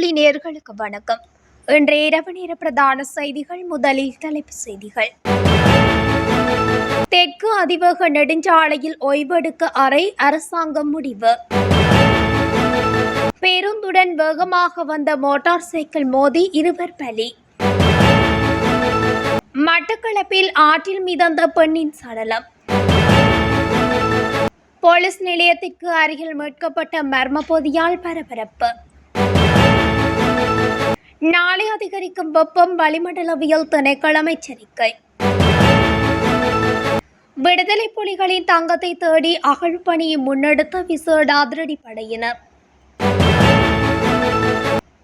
தமிழொலி நேர்களுக்கு வணக்கம். இன்றைய இரவு நேர பிரதான செய்திகள் முதலில் தலைப்பு செய்திகள். தெற்கு அதிவேக நெடுஞ்சாலையில் ஓய்வெடுக்க அறை அரசாங்கம் முடிவு. பேருந்துடன் வேகமாக வந்த மோட்டார் சைக்கிள் மோதி இருவர் பலி. மட்டக்களப்பில் ஆற்றில் மிதந்த பெண்ணின் சடலம். போலீஸ் நிலையத்திற்கு அருகில் மீட்கப்பட்ட மர்ம பொதியால் பரபரப்பு. நாளை அதிகரிக்கும் வெப்பம் வளிமண்டலவியல் திணைக்களம் எச்சரிக்கை விடுதலை புலிகளின் தங்கத்தை தேடி அகழ்பணியை முன்னெடுத்த விசேட அதிரடி படையினர்.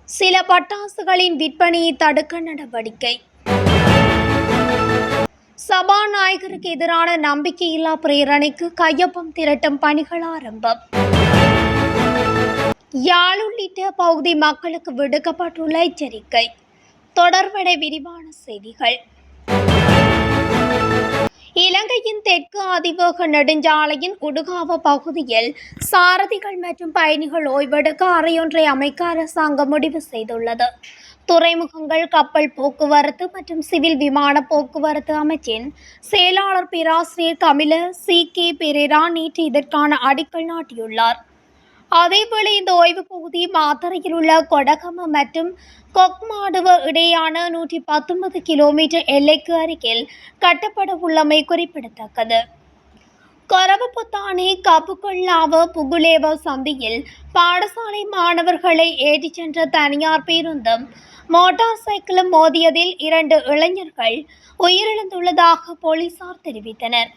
சில பட்டாசுகளின் விற்பனையை தடுக்க நடவடிக்கை. சபாநாயகருக்கு எதிரான நம்பிக்கையில்லா பிரேரணைக்கு கையொப்பம் திரட்டும் பணிகள் ஆரம்பம். யாழ் உள்ளிட்ட பகுதி மக்களுக்கு விடுக்கப்பட்டுள்ள எச்சரிக்கை. தொடர்பட விரிவான செய்திகள். இலங்கையின் தெற்கு அதிவேக நெடுஞ்சாலையின் உடுகாவ பகுதியில் சாரதிகள் மற்றும் பயணிகள் ஓய்வெடுக்க அறையொன்றை அமைக்க அரசாங்கம் முடிவு செய்துள்ளது. துறைமுகங்கள் கப்பல் போக்குவரத்து மற்றும் சிவில் விமான போக்குவரத்து அமைச்சின் செயலாளர் பேராசிரியர் கமில சி கே பெரேரா நேற்று இதற்கான அடிக்கல் நாட்டியுள்ளார். அதேவேளை இந்த ஓய்வு பகுதி மாத்தறையில் உள்ள கொடகம மற்றும் கொக்மாடுவ இடையான நூற்றி பத்தொன்பது கிலோமீட்டர் எல்லைக்கு அருகில் கட்டப்பட உள்ளமை குறிப்பிடத்தக்கது. கரவப்புத்தானி கப்புக்கொள்ளாவ புகுலேவ சந்தியில் பாடசாலை மாணவர்களை ஏற்றிச் சென்ற தனியார் பேருந்தும் மோட்டார் சைக்கிளும் மோதியதில் இரண்டு இளைஞர்கள் உயிரிழந்துள்ளதாக போலீசார் தெரிவித்தனர்.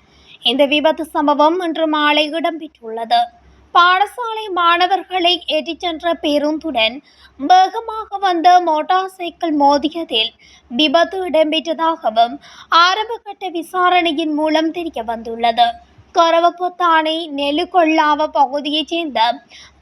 இந்த விபத்து சம்பவம் இன்று மாலை இடம்பெற்றுள்ளது. பாடசாலை மாணவர்களை ஏற்றிச் சென்ற பேருந்துடன் வேகமாக வந்த மோட்டார் சைக்கிள் மோதியதில் விபத்து இடம்பெற்றதாகவும் ஆரம்பகட்ட விசாரணையின் மூலம் தெரிய வந்துள்ளது. கரவப்புத்தானை நெலுகொள்ளாவ பகுதியைச் சேர்ந்த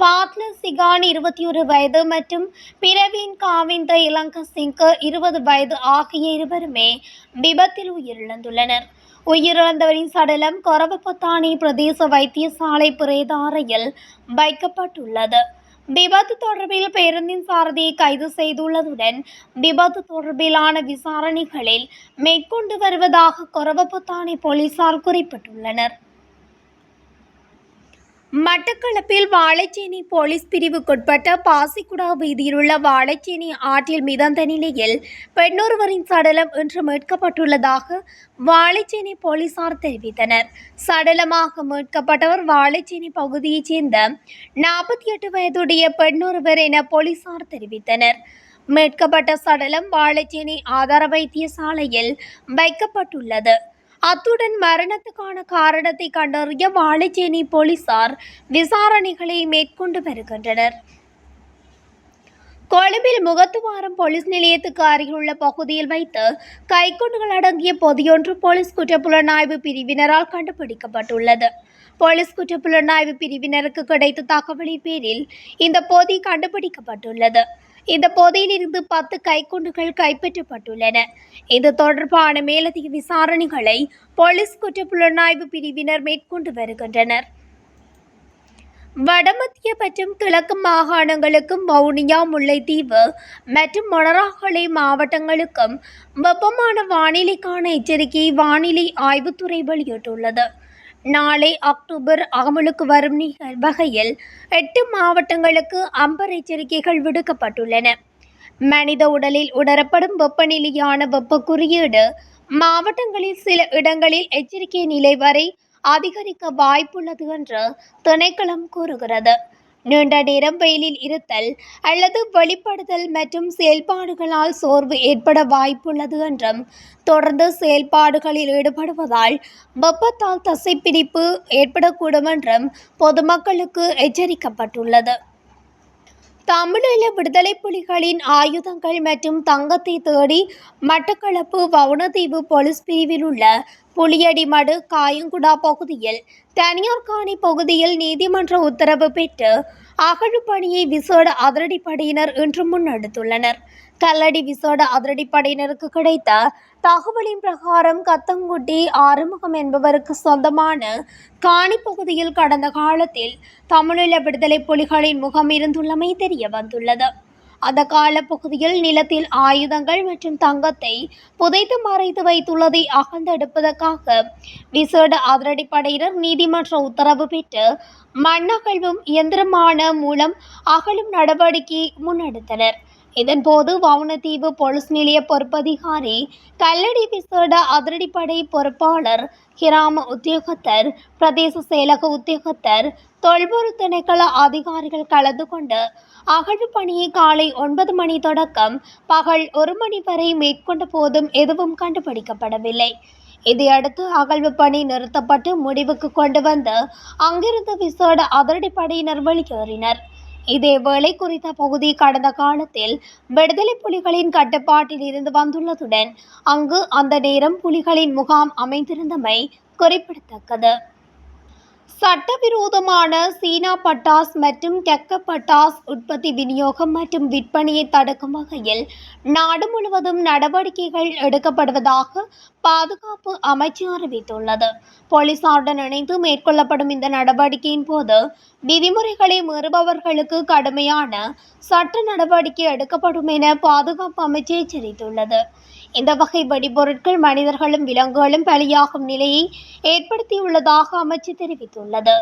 பாத்ல சிகான் இருபத்தி ஒரு வயது மற்றும் பிரவீன் காவிந்த இலங்க சிங்கு இருபது வயது ஆகிய இருவருமே விபத்தில் உயிரிழந்துள்ளனர். உயிரிழந்தவரின் சடலம் கொரவப்பத்தானி பிரதேச வைத்தியசாலை பிரேதாரையில் வைக்கப்பட்டுள்ளது. விபத்து தொடர்பில் பேருந்தின் சாரதியை கைது செய்துள்ளதுடன் விபத்து தொடர்பிலான விசாரணைகளில் மேற்கொண்டு வருவதாக கொரவப்பத்தானி போலீசார் குறிப்பிட்டுள்ளனர். மட்டக்களப்பில் வாழைச்சேனி போலீஸ் பிரிவுக்குட்பட்ட பாசிக்குடா வீதியில் உள்ள ஆற்றில் மிதந்த நிலையில் பெண்ணொருவரின் சடலம் இன்று மீட்கப்பட்டுள்ளதாக வாழைச்சேனி போலீசார் தெரிவித்தனர். சடலமாக மீட்கப்பட்டவர் வாழைச்சேனி பகுதியைச் சேர்ந்த நாற்பத்தி எட்டு வயதுடைய பெண்ணொருவர் என போலீசார் தெரிவித்தனர். மீட்கப்பட்ட சடலம் வாழைச்சேனி ஆதார வைத்தியசாலையில் வைக்கப்பட்டுள்ளது. அத்துடன் மரணத்துக்கான காரணத்தை கண்டறிய வாழைச்சேனை போலீசார் விசாரணைகளை மேற்கொண்டு வருகின்றனர். கொழும்பில் முகத்துவாரம் போலீஸ் நிலையத்துக்கு அருகிலுள்ள பகுதியில் வைத்து கைக்குண்டுகள் அடங்கிய பொதியொன்று போலீஸ் குற்றப்புலனாய்வு பிரிவினரால் கண்டுபிடிக்கப்பட்டுள்ளது. போலீஸ் குற்றப்புலனாய்வு பிரிவினருக்கு கிடைத்த தகவலின் பேரில் இந்த பொதி கண்டுபிடிக்கப்பட்டுள்ளது. இந்த பொதையிலிருந்து பத்து கைக்குண்டுகள் கைப்பற்றப்பட்டுள்ளன. இது தொடர்பான மேலதிக விசாரணைகளை போலீஸ் குற்றப்புலனாய்வு பிரிவினர் மேற்கொண்டு வருகின்றனர். வடமத்திய மற்றும் கிழக்கு மாகாணங்களுக்கும் வவுனியா முல்லைத்தீவு மற்றும் மொனராகலை மாவட்டங்களுக்கும் வெப்பமான வானிலைக்கான எச்சரிக்கையை வானிலை ஆய்வுத்துறை வெளியிட்டுள்ளது. நாளை அக்டோபர் அமலுக்கு வரும் வகையில் எட்டு மாவட்டங்களுக்கு அம்பர் எச்சரிக்கைகள் விடுக்கப்பட்டுள்ளன. மனித உடலில் உணரப்படும் வெப்பநிலையான வெப்ப குறியீடு மாவட்டங்களில் சில இடங்களில் எச்சரிக்கை நிலை வரை அதிகரிக்க வாய்ப்புள்ளது என்று திணைக்களம் கூறுகிறது. நீண்ட நேரம் வெயிலில் இருத்தல் அல்லது வெளிப்படுதல் மற்றும் செயல்பாடுகளால் சோர்வு ஏற்பட வாய்ப்புள்ளது என்றும் தொடர்ந்து செயல்பாடுகளில் ஈடுபடுவதால் வெப்பத்தால் தசைப்பிடிப்பு ஏற்படக்கூடும் என்றும் பொதுமக்களுக்கு எச்சரிக்கப்பட்டுள்ளது. தமிழீழ விடுதலை புலிகளின் ஆயுதங்கள் மற்றும் தங்கத்தை தேடி மட்டக்களப்பு வவுனதீவு போலீஸ் பிரிவில் உள்ள புளியடிமடு காயங்குடா பகுதியில் தனியார் காணி பகுதியில் நீதிமன்ற உத்தரவு பெற்று அகழுப்பணியை விசோட அதிரடிப்படையினர் இன்று முன்னெடுத்துள்ளனர். கல்லடி விசோட அதிரடிப்படையினருக்கு கிடைத்த தகவலின் பிரகாரம் கத்தங்குட்டி ஆறுமுகம் என்பவருக்கு சொந்தமான காணி பகுதியில் கடந்த காலத்தில் தமிழீழ விடுதலை புலிகளின் முகம் இருந்துள்ளமை தெரிய வந்துள்ளது. அந்த காலப்பகுதியில் நிலத்தில் ஆயுதங்கள் மற்றும் தங்கத்தை புதைத்து மறைத்து வைத்துள்ளதை அகழ்ந்தெடுப்பதற்காக விசேட அதிரடிப்படையினர் நீதிமன்ற உத்தரவு பெற்று மண்ணகழ்வும் இயந்திரமான மூலம் அகழும் நடவடிக்கை முன்னெடுத்தனர். இதன்போது வவுனதீவு போலீஸ் நிலைய பொறுப்பதிகாரி கல்லடி விசேட அதிரடிப்படை பொறுப்பாளர் கிராம உத்தியோகத்தர் பிரதேச செயலக உத்தியோகத்தர் தொல்பொருள் திணைக்கள அதிகாரிகள் கலந்து கொண்டு அகழ்வு பணியை காலை ஒன்பது மணி தொடக்கம் பகல் ஒரு மணி வரை மேற்கொண்ட போதும் எதுவும் கண்டுபிடிக்கப்படவில்லை. இதையடுத்து அகழ்வு பணி நிறுத்தப்பட்டு முடிவுக்கு கொண்டு வந்து அங்கிருந்து விசேட அதிரடிப்படையினர் வெளியேறினர். இதேவேளை குறித்த பகுதி கடந்த காலத்தில் விடுதலை புலிகளின் கட்டுப்பாட்டில் இருந்து வந்துள்ளதுடன் அங்கு அந்த நேரம் புலிகளின் முகாம் அமைந்திருந்தமை குறிப்பிடத்தக்கது. சட்டவிரோதமான சீனா பட்டாஸ் மற்றும் டெக்க பட்டாஸ் உற்பத்தி விநியோகம் மற்றும் விற்பனையை தடுக்கும் வகையில் நாடு முழுவதும் நடவடிக்கைகள் எடுக்கப்படுவதாக பாதுகாப்பு அமைச்சு அறிவித்துள்ளது. போலீசாருடன் இணைந்து மேற்கொள்ளப்படும் இந்த நடவடிக்கையின் போது விதிமுறைகளை மீறுபவர்களுக்கு கடுமையான சட்ட நடவடிக்கை எடுக்கப்படும் என பாதுகாப்பு அமைச்சு எச்சரித்துள்ளது. இந்த வகை வெடிபொருட்கள் மனிதர்களும் விலங்குகளும் பலியாகும் நிலையை ஏற்படுத்தியுள்ளதாக அமைச்சு தெரிவித்துள்ளது.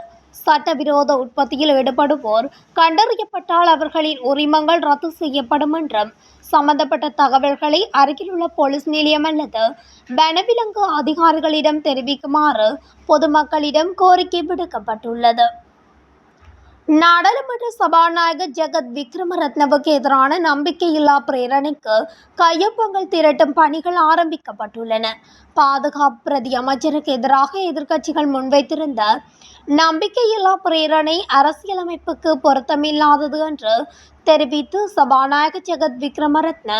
சட்டவிரோத உற்பத்தியில் ஈடுபடுவோர் கண்டறியப்பட்டால் அவர்களின் உரிமங்கள் ரத்து செய்யப்படும் என்றும் சம்பந்தப்பட்ட தகவல்களை அருகிலுள்ள போலீஸ் நிலையம் அல்லது வனவிலங்கு அதிகாரிகளிடம் தெரிவிக்குமாறு பொதுமக்களிடம் கோரிக்கை விடுக்கப்பட்டுள்ளது. நாடாளுமன்ற சபாநாயகர் ஜெகத் விக்ரமரத்னவுக்கு எதிரான நம்பிக்கையில்லா பிரேரணைக்கு கையொப்பங்கள் திரட்டும் பணிகள் ஆரம்பிக்கப்பட்டுள்ளன. பாதுகாப்பு பிரதி அமைச்சருக்கு எதிராக எதிர்க்கட்சிகள் முன்வைத்திருந்த நம்பிக்கையில்லா பிரேரணை அரசியலமைப்புக்கு பொருத்தமில்லாதது என்று தெரிவித்து சபாநாயகர் ஜெகத் விக்ரமரத்ன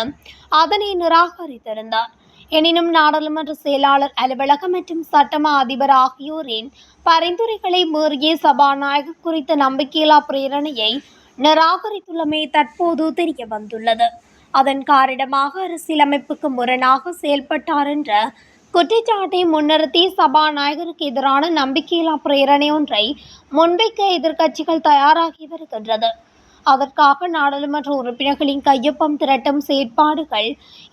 அதனை நிராகரித்திருந்தார். எனினும் நாடாளுமன்ற செயலாளர் அலுவலகம் மற்றும் சட்டமா அதிபர் ஆகியோரின் பரிந்துரைகளை மீறிய சபாநாயகர் குறித்த நம்பிக்கையில்லா பிரேரணையை நிராகரித்துள்ளமை தற்போது தெரிய வந்துள்ளது அதன் காரணமாக அரசியலமைப்புக்கு முரணாக செயல்பட்டார் என்ற குற்றச்சாட்டை முன்னிறுத்தி சபாநாயகருக்கு எதிரான நம்பிக்கையில்லா பிரேரணை ஒன்றை முன்வைக்க எதிர்க்கட்சிகள் தயாராகி வருகின்றது. அதற்காக நாடாளுமன்ற உறுப்பினர்களின் கையொப்பம் திரட்டும் செயற்பாடுகள்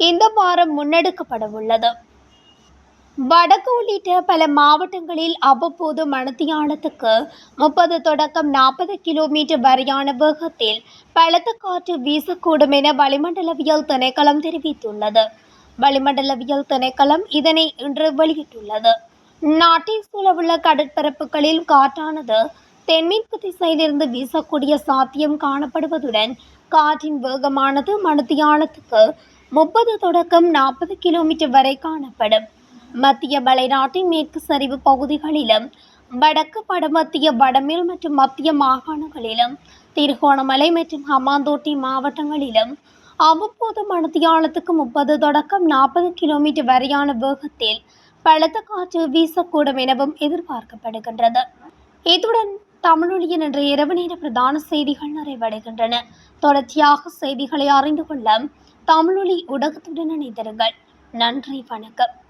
இந்த வாரம் முன்னெடுக்கப்பட உள்ளது. வடக்கு உள்ளிட்ட பல மாவட்டங்களில் அவ்வப்போது மணத்தியானத்துக்கு முப்பது தொடக்கம் நாற்பது கிலோமீட்டர் வரையான வேகத்தில் பலத்த காற்று வீசக்கூடும் என வளிமண்டலவியல் திணைக்களம் தெரிவித்துள்ளது. வளிமண்டலவியல் திணைக்களம் இதனை இன்று வெளியிட்டுள்ளது. நாட்டின் சூழவுள்ள கடற்பரப்புகளில் காற்றானது தென்மேற்கு திசையிலிருந்து வீசக்கூடிய சாத்தியம் காணப்படுவதுடன் காற்றின் வேகமானது மணித்தியாலத்துக்கு முப்பது தொடக்கம் நாற்பது கிலோமீட்டர் வரை காணப்படும். மத்திய மலைநாட்டின் மேற்கு சரிவு பகுதிகளிலும் வடக்கு வடமத்திய வடமேல் மற்றும் மத்திய மாகாணங்களிலும் திருகோணமலை மற்றும் ஹமாந்தோட்டி மாவட்டங்களிலும் அவ்வப்போது மணித்தியாலத்துக்கு முப்பது தொடக்கம் நாற்பது கிலோமீட்டர் வரையான வேகத்தில் பலத்த காற்று வீசக்கூடும் எனவும் எதிர்பார்க்கப்படுகின்றது. இத்துடன் தமிழொழியன் என்ற இரவு நேர பிரதான செய்திகள் நிறைவடைகின்றன. தொடர்ச்சியாக செய்திகளை அறிந்து கொள்ள தமிழொலி ஊடகத்துடன் இணைந்திருங்கள். நன்றி வணக்கம்.